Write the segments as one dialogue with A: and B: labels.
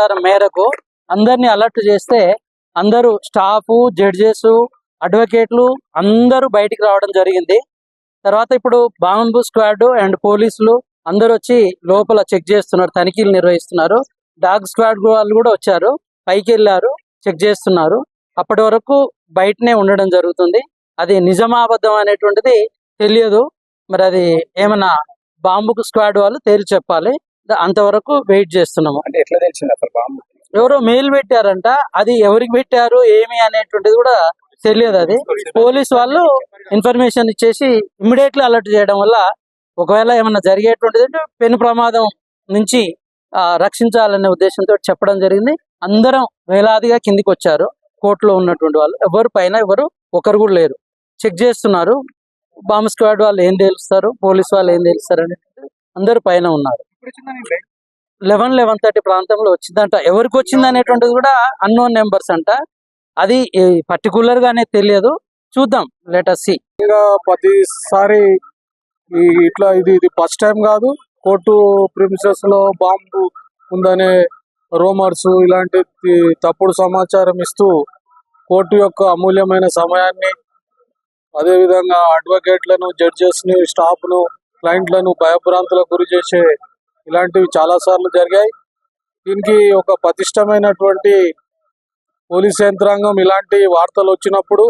A: సమాచారం మేరకు అందరినీ అలర్ట్ చేస్తే అందరూ స్టాఫ్ జడ్జెస్ అడ్వకేట్లు అందరూ బయటికి రావడం జరిగింది. తర్వాత ఇప్పుడు బాంబు స్క్వాడ్ అండ్ పోలీసులు అందరూ వచ్చి లోపల చెక్ చేస్తున్నారు తనిఖీలు నిర్వహిస్తున్నారు. డాగ్ స్క్వాడ్ వాళ్ళు కూడా వచ్చారు పైకి వెళ్ళారు చెక్ చేస్తున్నారు. అప్పటి వరకు బయటనే ఉండడం జరుగుతుంది. అది నిజమా అబద్ధం అనేటువంటిది తెలియదు. మరి అది ఏమన్నా బాంబు స్క్వాడ్ వాళ్ళు తేల్చి చెప్పాలి. అంతవరకు వెయిట్ చేస్తున్నాము.
B: అంటే ఎట్లా తెలిసింది అసలు బాంబు?
A: ఎవరో మెయిల్ పెట్టారంట. అది ఎవరికి పెట్టారు ఏమి అనేటువంటిది కూడా తెలియదు అది. పోలీస్ వాళ్ళు ఇన్ఫర్మేషన్ ఇచ్చేసి ఇమ్మీడియట్గా అలర్ట్ చేయడం వల్ల ఒకవేళ ఏమన్నా జరిగేటువంటిది అంటే పెను ప్రమాదం నుంచి రక్షించాలనే ఉద్దేశంతో చెప్పడం జరిగింది. అందరం వేలాదిగా కిందికి వచ్చారు కోర్టులో ఉన్నటువంటి వాళ్ళు. ఎవరు పైన ఎవరు ఒకరు కూడా లేరు. చెక్ చేస్తున్నారు. బాంబ్ స్క్వాడ్ వాళ్ళు ఏం తెలుస్తారు? పోలీస్ వాళ్ళు ఏం తెలుస్తారు? అనేది అందరూ పైన ఉన్నారు. లెవెన్ లెవెన్ థర్టీ ప్రాంతంలో వచ్చిందంట. ఎవరికి వచ్చింది అనేటువంటిది కూడా అన్నోన్ నెంబర్స్ అంట. అది పర్టికులర్ గానే తెలియదు. చూద్దాం. లెటర్ సి
C: ప్రతిసారి ఇట్లా ఇది ఇది ఫస్ట్ టైం కాదు. కోర్టు ప్రిమిసెస్లో బాంబు ఉందనే రూమర్స్ ఇలాంటి తప్పుడు సమాచారం ఇస్తూ కోర్టు యొక్క అమూల్యమైన సమయాన్ని అదేవిధంగా అడ్వకేట్లను జడ్జెస్ని స్టాఫ్ను క్లయింట్లను భయభ్రాంతులకు గురి చేసే ఇలాంటివి చాలా సార్లు జరిగాయి. దీనికి ఒక పటిష్టమైనటువంటి పోలీస్ యంత్రాంగం ఇలాంటి వార్తలు వచ్చినప్పుడు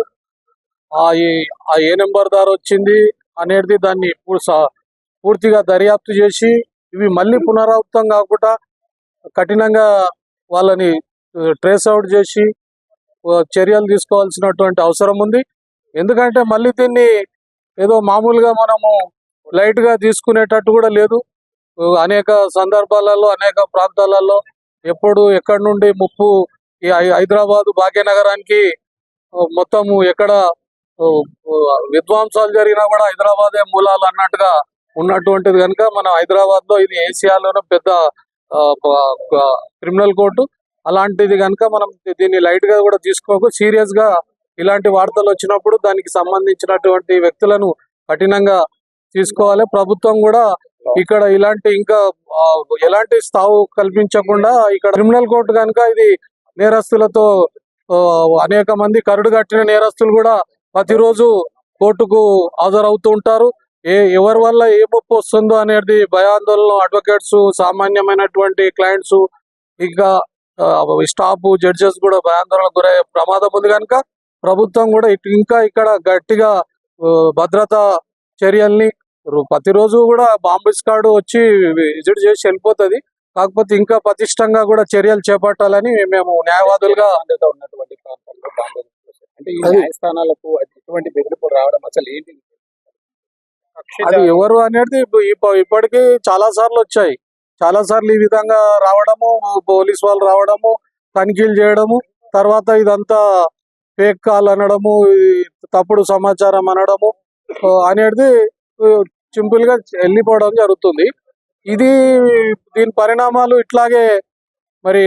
C: ఆ ఏ- ఆ ఏ నెంబర్ దారి వచ్చింది అనేది దాన్ని పూర్తిగా దర్యాప్తు చేసి ఇవి మళ్ళీ పునరావృతం కాకుండా కఠినంగా వాళ్ళని ట్రేస్ అవుట్ చేసి చర్యలు తీసుకోవాల్సినటువంటి అవసరం ఉంది. ఎందుకంటే మళ్ళీ దీన్ని ఏదో మామూలుగా మనము లైట్గా తీసుకునేటట్టు కూడా లేదు. అనేక సందర్భాలలో అనేక ప్రాంతాలలో ఎప్పుడు ఎక్కడి నుండి ముప్పు ఈ హై- హైదరాబాద్ భాగ్యనగరానికి మొత్తము ఎక్కడ ఓ, విధ్వంసాలు జరిగినా కూడా హైదరాబాదే మూలాలు అన్నట్టుగా ఉన్నటువంటిది కనుక మన హైదరాబాద్లో ఇది ఏషియాలోనే పెద్ద క్రిమినల్ కోర్టు. అలాంటిది కనుక మనం దీన్ని లైట్గా కూడా తీసుకోకు. సీరియస్గా ఇలాంటి వార్తలు వచ్చినప్పుడు దానికి సంబంధించినటువంటి వ్యక్తులను కఠినంగా తీసుకోవాలి. ప్రభుత్వం కూడా ఇక్కడ ఇలాంటి ఇంకా ఎలాంటి స్థావు కల్పించకుండా ఇక్కడ క్రిమినల్ కోర్టు కనుక ఇది నేరస్తులతో అనేక మంది కరుడు కట్టిన నేరస్తులు కూడా ప్రతిరోజు కోర్టుకు హాజరవుతూ ఉంటారు. ఏ ఎవరి వల్ల ఏ ముప్పు వస్తుందో అనేది భయాందోళన అడ్వకేట్స్ సామాన్యమైనటువంటి క్లయింట్స్ ఇంకా స్టాఫ్ జడ్జెస్ కూడా భయాందోళనకు గురయ్యే ప్రమాదం ఉంది కనుక ప్రభుత్వం కూడా ఇంకా ఇక్కడ గట్టిగా భద్రతా చర్యల్ని ప్రతిరోజు కూడా బాంబు స్క్వాడ్ వచ్చి విజిట్ చేసి వెళ్ళిపోతుంది. కాకపోతే ఇంకా పటిష్టంగా కూడా చర్యలు చేపట్టాలని మేము న్యాయవాదులుగా
B: ఉన్నటువంటి ప్రాంతాల్లో అంటే ఈ న్యాయస్థానాలకు ఎటువంటి బెదిరింపులు రావడం అసలు ఏంటి?
C: అది ఎవరు అనేది ఇప్పు- ఇప్ప- ఇప్పటికీ చాలా సార్లు వచ్చాయి. చాలా సార్లు ఈ విధంగా రావడము పోలీస్ వాళ్ళు రావడము తనిఖీలు చేయడము తర్వాత ఇదంతా ఫేక్ కాల్ అనడము తప్పుడు సమాచారం అనడము అనేది సింపుల్గా వెళ్ళిపోవడం జరుగుతుంది. ఇది దీని పరిణామాలు ఇట్లాగే మరి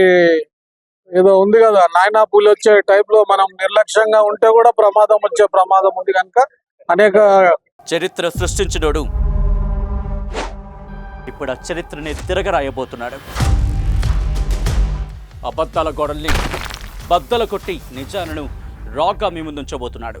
C: ఏదో ఉంది కదా నాయనా పూలు వచ్చే టైప్లో మనం నిర్లక్ష్యంగా ఉంటే కూడా ప్రమాదం వచ్చే ప్రమాదం ఉంది కనుక అనేక
D: చరిత్ర సృష్టించినోడు ఇప్పుడు ఆ చరిత్రని తిరగరాయబోతున్నాడు. అబద్ధాల గోడల్ని బద్దలు కొట్టి నిజాలను రాగా మీ ముందుంచబోతున్నాడు.